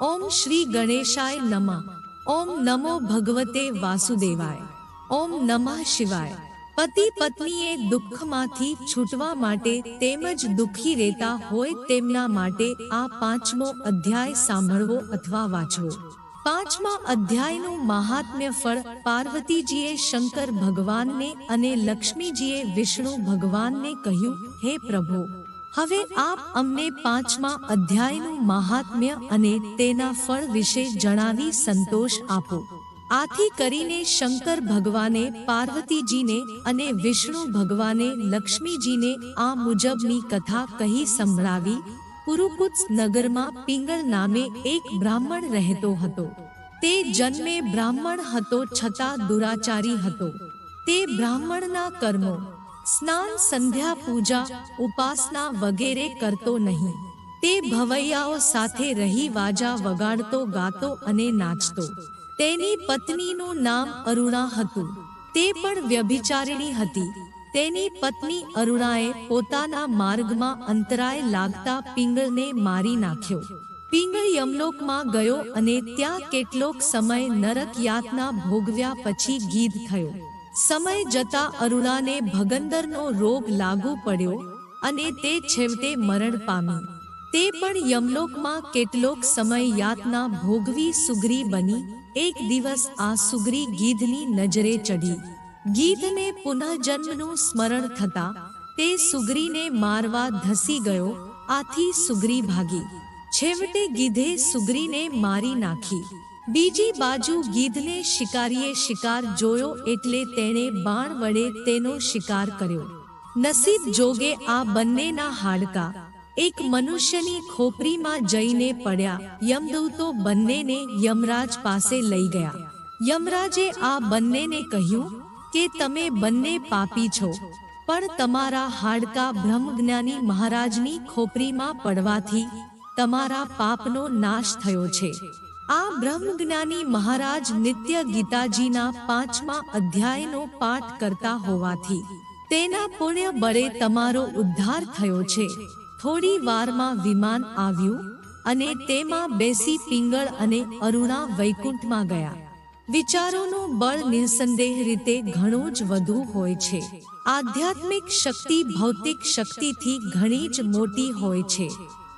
ઓમ શ્રી ગણેશાય નમઃ. ઓમ નમો ભગવતે વાસુદેવાય. ઓમ નમઃ શિવાય. પતિ પત્નીએ દુઃખમાંથી છૂટવા માટે તેમજ દુઃખી રહેતા હોય તેમના માટે આ પાંચમો અધ્યાય સાંભળવો અથવા વાંચવો. પાંચમા અધ્યાયનું મહાત્મ્ય ફળ પાર્વતીજીએ શંકર ભગવાનને અને લક્ષ્મીજીએ વિષ્ણુ ભગવાનને કહ્યું, હે પ્રભુ હવે આપ અમને પાંચમા અધ્યાયનું મહાત્મ્ય અને તેના ફળ વિશે જણાવી સંતોષ આપો. આથી કરીને શંકર ભગવાને, પાર્વતીજીને અને વિષ્ણુ ભગવાને, લક્ષ્મીજીને આ મુજબની કથા કહી સંભળાવી, પુરુકુત્સ નગરમાં પિંગળ નામે એક બ્રાહ્મણ રહેતો હતો. તે જન્મે બ્રાહ્મણ હતો છતાં દુરાચારી હતો. તે બ્રાહ્મણના કર્મો સ્નાન, સંધ્યા, પૂજા, ઉપાસના વગેરે કરતો નહીં. તે ભવૈયાઓ સાથે રહી વાજા વગાડતો, ગાતો અને નાચતો. તેની પત્નીનું નામ અરુણા હતું. તે પણ વ્યભિચારિણી હતી. તેની પત્ની અરુણાએ પોતાના માર્ગમાં અંતરાય લાગતા પિંગળને મારી નાખ્યો. પિંગળ યમલોકમાં ગયો અને ત્યાં કેટલોક સમય નરક યાતના ભોગવ્યા પછી ગીધ થયો. સમય જતા અરુણાને ભગંદરનો રોગ લાગુ પડ્યો અને તે છેવટે મરણ પામી તે પણ યમલોકમાં કેટલોક સમય યાતના ભોગવી સુગ્રી બની. એક દિવસ આ સુગ્રી ગીધની નજરે ચઢી. ગીધને પુનઃજન્મનું સ્મરણ થતા તે સુગ્રીને મારવા ધસી ગયો. આથી સુગ્રી ભાગી. છેવટે ગીધે સુગ્રીને મારી નાખી. બીજી બાજુ ગીધને શિકારીએ શિકાર જોયો એટલે તેણે બાણ વડે તેનો શિકાર કર્યો. નસીબ જોગે આ બંનેના હાડકા. એક મનુષ્યની ખોપરીમાં જઈને પડ્યા. યમદૂતો બંનેને યમરાજ પાસે લઈ ગયા. યમરાજે આ બંનેને કહ્યું કે તમે બંને પાપી છો, પણ તમારા હાડકા બ્રહ્મજ્ઞાની મહારાજની ખોપરીમાં પડવાથી તમારા પાપનો નાશ થયો છે. આ બ્રહ્મજ્ઞાની મહારાજ નિત્ય ગીતાજીના પાંચમા અધ્યાયનો પાઠ કરતા હોવાથી તેના પુણ્ય બળે તમારો ઉદ્ધાર થયો છે. થોડી વારમાં વિમાન આવ્યું અને તેમાં બેસી પિંગળ અને અરુણા વૈકુંઠમાં ગયા. વિચારોનું બળ નિસંદેહ રીતે ઘણું જ વધુ હોય છે. આધ્યાત્મિક શક્તિ ભૌતિક શક્તિથી ઘણી જ મોટી હોય છે.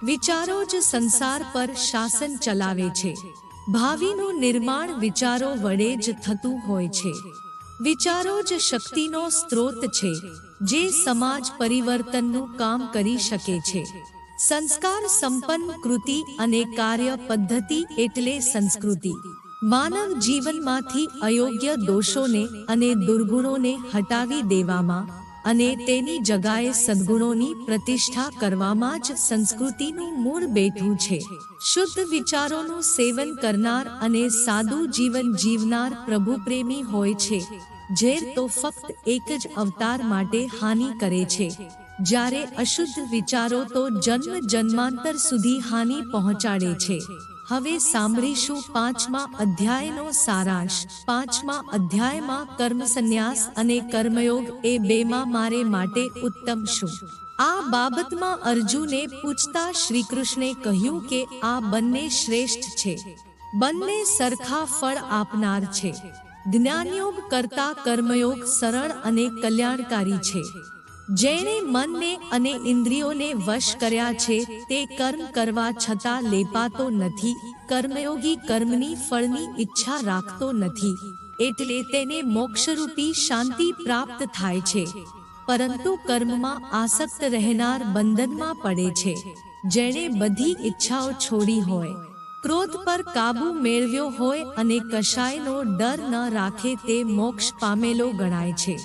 વિચારો જ સંસાર પર શાસન ચલાવે છે. ભાવિનું નિર્માણ વિચારો વડે જ થતું હોય છે. વિચારો જ શક્તિનો સ્ત્રોત છે. જે સમાજ પરિવર્તનનું કામ કરી શકે છે. સંસ્કાર સંપન્ન કૃતિ અને કાર્ય પદ્ધતિ એટલે સંસ્કૃતિ. માનવ જીવનમાંથી અયોગ્ય દોષોને અને દુર્ગુણોને હટાવી દેવામાં અને તેની જગાએ સદ્ગુણોની પ્રતિષ્ઠા કરવામાં જ સંસ્કૃતિનું મૂળ બેઠું છે. શુદ્ધ વિચારોનું સેવન કરનાર અને સાદું જીવન જીવનાર પ્રભુ પ્રેમી હોય છે. ઝેર તો ફક્ત એક જ અવતાર માટે હાનિ કરે છે. જ્યારે અશુદ્ધ વિચારો તો જન્મ જન્માંતર સુધી હાનિ પહોંચાડે છે. હવે સાંભળીશું પાંચમા અધ્યાયનો સારાંશ. પાંચમા અધ્યાયમાં કર્મ સંન્યાસ અને કર્મયોગ એ બેમાં મારે માટે ઉત્તમ શું? આ બાબતમાં અર્જુને પૂછતા શ્રી કૃષ્ણે કહ્યું કે આ બંને શ્રેષ્ઠ છે. બંને સરખા ફળ આપનાર છે. જ્ઞાનયોગ કરતા કર્મયોગ સરળ અને કલ્યાણકારી છે. જેણે મનને અને ઇન્દ્રિયોને વશ કર્યા છે, તે કર્મ કરવા છતાં લેપાતો નથી, કર્મયોગી કર્મની ફળની ઈચ્છા રાખતો નથી, એટલે તેને મોક્ષરૂપી શાંતિ પ્રાપ્ત થાય છે. પરંતુ કર્મમાં આસક્ત રહેનાર બંધનમાં પડે છે. જેણે બધી ઈચ્છાઓ છોડી હોય, ક્રોધ પર કાબુ મેળવ્યો હોય અને કશાયનો ડર ન રાખે તે મોક્ષ પામેલો ગણાય છે.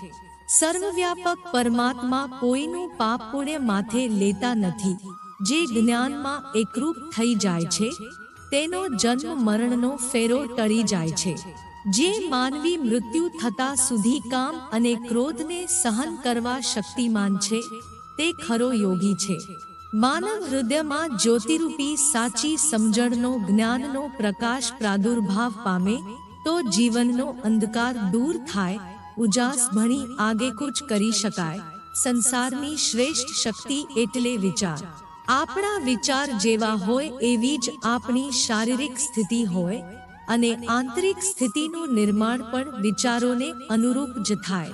સર્વવ્યાપક પરમાત્મા કોઈનું પાપ પુણ્ય માથે લેતા નથી. જે જ્ઞાનમાં એકરૂપ થઈ જાય છે, તેનો જન્મ મરણનો ફેરો ટળી જાય છે. જે માનવી મૃત્યુ થતા સુધી કામ અને ક્રોધને સહન કરવા શક્તિમાન છે, તે ખરો યોગી છે. માનવ હૃદયમાં જ્યોતિરૂપી સાચી સમજણનો જ્ઞાનનો પ્રકાશ પ્રાદુર્ભાવ પામે, તો જીવનનો અંધકાર દૂર થાય ઉજાસ ભણી આગેકૂચ કરી શકાય. સંસારની શ્રેષ્ઠ શક્તિ એટલે વિચાર. આપણા વિચાર જેવા હોય એવી જ આપણી શારીરિક સ્થિતિ હોય અને આંતરિક સ્થિતિનું નિર્માણ પણ વિચારોને અનુરૂપ જ થાય.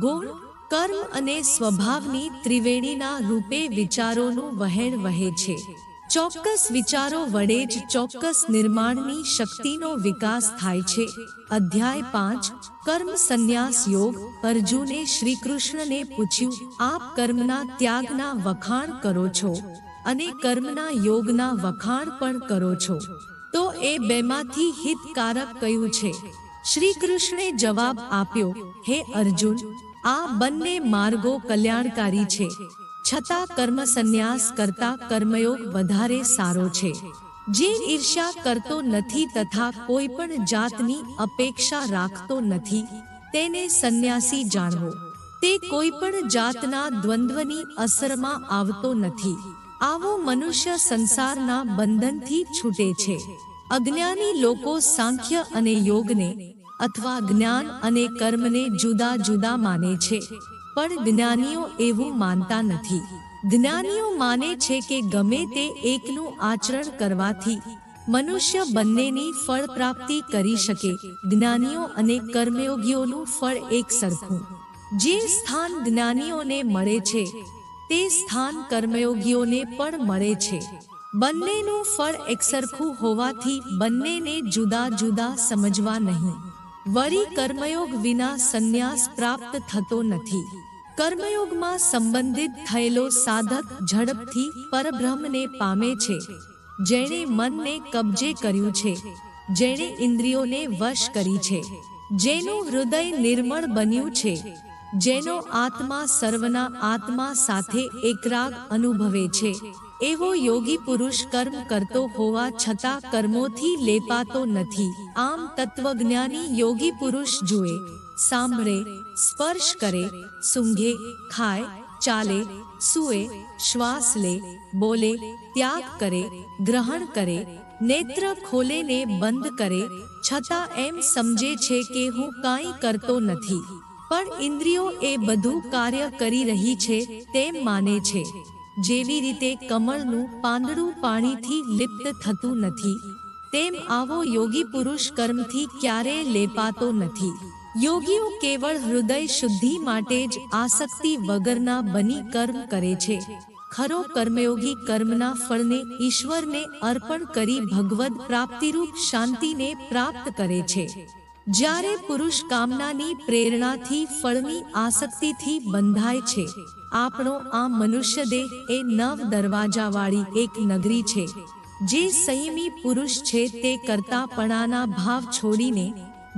ગુણ, કર્મ અને સ્વભાવની ત્રિવેણીના રૂપે વિચારોનું વહેણ વહે છે. ચોક્કસ વિચારો વડે જ ચોક્કસ નિર્માણની શક્તિનો વિકાસ થાય છે. અધ્યાય પાંચ, કર્મ સંન્યાસ યોગ. અર્જુને શ્રી કૃષ્ણને પૂછ્યું, આપ કર્મના ત્યાગના વખાણ કરો છો? અને કર્મના યોગના વખાણ પણ કરો છો? તો એ બેમાંથી હિતકારક કયું છે? શ્રી કૃષ્ણે જવાબ આપ્યો, હે અર્જુન, આ બંને માર્ગો કલ્યાણકારી છે. છતાં કર્મ સંન્યાસ કરતા કર્મયોગ વધારે સારો છે. જે ઈર્ષ્યા કરતો નથી તથા કોઈ પણ જાતની અપેક્ષા રાખતો નથી, તેને સંન્યાસી જાણવો. તે કોઈ પણ જાતના દ્વંદ્વની અસરમાં આવતો નથી. આવો મનુષ્ય સંસારના બંધનથી છૂટે છે. અજ્ઞાની લોકો સાંખ્ય અને યોગને અથવા જ્ઞાન અને કર્મને જુદા જુદા માને છે. પણ જ્ઞાનીઓ એવું માનતા નથી. જ્ઞાનીઓ માને છે કે ગમે તે એકનું આચરણ કરવાથી મનુષ્ય બંનેની ફળ પ્રાપ્તિ કરી શકે. જ્ઞાનીઓ અને કર્મયોગીઓનું ફળ એક સરખું. જે સ્થાન જ્ઞાનીઓને મળે છે, તે સ્થાન કર્મયોગીઓને પણ મળે છે. બંનેનું ફળ એકસરખું હોવાથી બંનેને જુદા જુદા સમજવા નહીં. વળી કર્મયોગ વિના સંન્યાસ પ્રાપ્ત થતો નથી. કર્મયોગમાં સંબંધિત થયેલો સાધક ઝડપથી પરબ્રહ્મને પામે છે, જેણે મનને કબજે કર્યું છે, જેણે ઇન્દ્રિયોને વશ કરી છે, જેનું હૃદય નિર્મળ બન્યું છે, જેનો આત્મા સર્વના આત્મા સાથે એકરાગ અનુભવે છે, એવો યોગી પુરુષ કર્મ કરતો હોવા છતાં કર્મોથી લેપાતો નથી. આમ તત્વજ્ઞાની યોગી પુરુષ જુએ સાંભળે સ્પર્શ કરે સૂંઘે ખાય ચાલે સુએ શ્વાસ લે બોલે ત્યાગ કરે ગ્રહણ કરે નેત્ર ખોલે ને બંધ કરે છતાં એમ સમજે છે કે હું કાંઈ કરતો નથી. પણ ઇન્દ્રિયો એ બધું કાર્ય કરી રહી છે તેમ માને છે. જેવી રીતે કમળનું પાંદડું પાણીથી લિપ્ત થતું નથી. તેમ આવો યોગી પુરુષ કર્મથી ક્યારેય લેપાતો નથી. યોગીઓ કેવળ હૃદય શુદ્ધિ માટે જ આસક્તિ વગરના બની કર્મ કરે છે. ખરો કર્મયોગી કર્મના ફળને ઈશ્વરને અર્પણ કરી ભગવદ પ્રાપ્તિરૂપ શાંતિને પ્રાપ્ત કરે છે. જ્યારે પુરુષ કામનાની પ્રેરણાથી ફળની આસક્તિથી બંધાય છે. આપણો આ મનુષ્ય દેહ એ નવ દરવાજાવાળી એક નગરી છે. જે સંયમી પુરુષ છે તે કરતાપણાના ભાવ છોડીને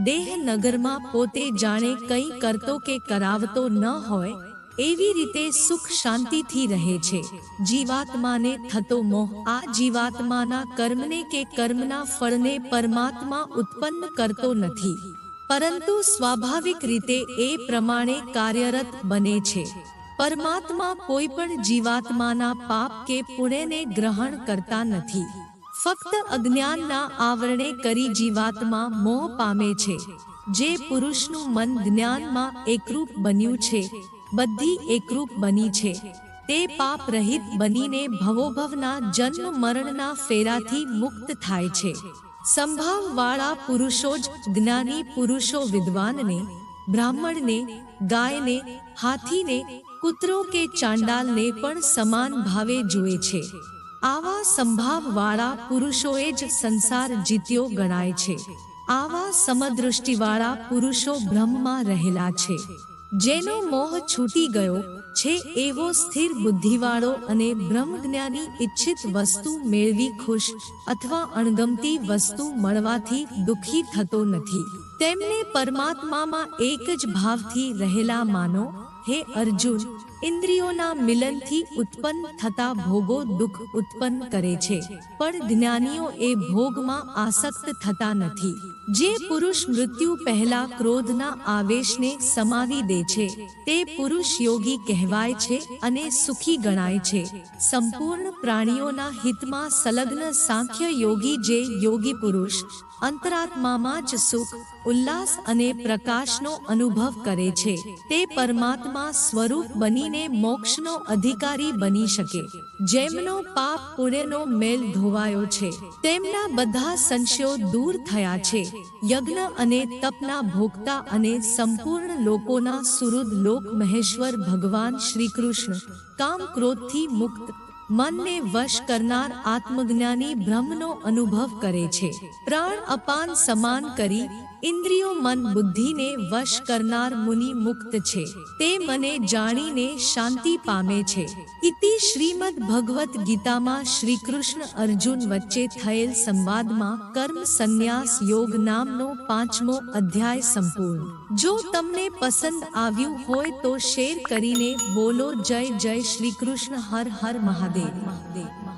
દેહ નગરમાં પોતે જાણે કંઈ કરતો કે કરાવતો ન હોય, એવી રીતે સુખ શાંતિથી રહે છે. જીવાત્માને થતો મોહ આ જીવાત્માના કર્મને કે કર્મના ફળને પરમાત્મા ઉત્પન્ન કરતો નથી. પરંતુ સ્વાભાવિક રીતે એ પ્રમાણે કાર્યરત બને છે. પરમાત્મા કોઈ પણ જીવાત્માના પાપ કે પુણ્યને ગ્રહણ કરતા નથી. ફક્ત અજ્ઞાનના આવરણે કરી જીવાતમાં મોહ પામે છે. જે પુરુષનું મન જ્ઞાનમાં એકરૂપ બન્યું છે બધી એકરૂપ બની છે. તે પાપ રહિત બનીને ભવોભવના જન્મ મરણના ફેરાથી મુક્ત થાય છે. સંભાવવાળા પુરુષો જ જ્ઞાની પુરુષો વિદ્વાનને, બ્રાહ્મણને, ગાયને, હાથીને, કૂતરો કે ચાંડાલને પણ સમાન ભાવે જુએ છે. આવા સંભાવવાળા પુરુષોએ જ સંસાર જીત્યો ગણાય છે. આવા સમદૃષ્ટિવાળા પુરુષો બ્રહ્મમાં રહેલા છે. જેનો મોહ છૂટી ગયો છે એવો સ્થિર બુદ્ધિવાળો અને બ્રહ્મજ્ઞાની ઈચ્છિત વસ્તુ મેળવી ખુશ અથવા અણગમતી વસ્તુ મળવાથી દુઃખી થતો નથી. તેમને પરમાત્મામાં એક જ ભાવથી રહેલા માનો હે અર્જુન, ઇન્દ્રિયોના મિલનથી ઉત્પન્ન થતા ભોગો દુઃખ ઉત્પન્ન કરે છે. પણ જ્ઞાનીઓ એ ભોગમાં આસક્ત થતા નથી. જે પુરુષ મૃત્યુ પહેલા ક્રોધના આવેશને સમાવી દે છે, તે પુરુષ યોગી કહેવાય છે અને સુખી ગણાય છે. સંપૂર્ણ પ્રાણીઓના હિતમાં સંલગ્ન સાંખ્ય યોગી જે યોગી પુરુષ અંતરાત્મામાં જ સુખ, ઉલ્લાસ અને પ્રકાશનો અનુભવ કરે છે. તે પરમાત્મા સ્વરૂપ બનીને મોક્ષનો અધિકારી બની શકે. જેમનો પાપ પુણ્યનો મેલ ધોવાયો છે. તેમના બધા સંશયો દૂર થયા છે. યજ્ઞ અને તપના ભોગતા અને સંપૂર્ણ લોકોના સુહૃદ લોક મહેશ્વર ભગવાન શ્રી કૃષ્ણ કામ ક્રોધથી મુક્ત મનને વશ કરનાર આત્મજ્ઞાની બ્રહ્મનો અનુભવ કરે છે. પ્રાણ અપાન સમાન કરી ઇન્દ્રિયો મન બુદ્ધિને વશ કરનાર મુનિ મુક્ત છે. તે મને જાણીને શાંતિ પામે છે. ઇતિ શ્રીમદ ભગવત ગીતામાં શ્રી કૃષ્ણ અર્જુન વચ્ચે થયેલ સંવાદમાં કર્મ સંન્યાસ યોગ નામનો પાંચમો અધ્યાય સંપૂર્ણ. જો તમને પસંદ આવ્યું હોય તો શેર કરીને બોલો જય જય શ્રી કૃષ્ણ હર હર મહાદેવ મહાદેવ.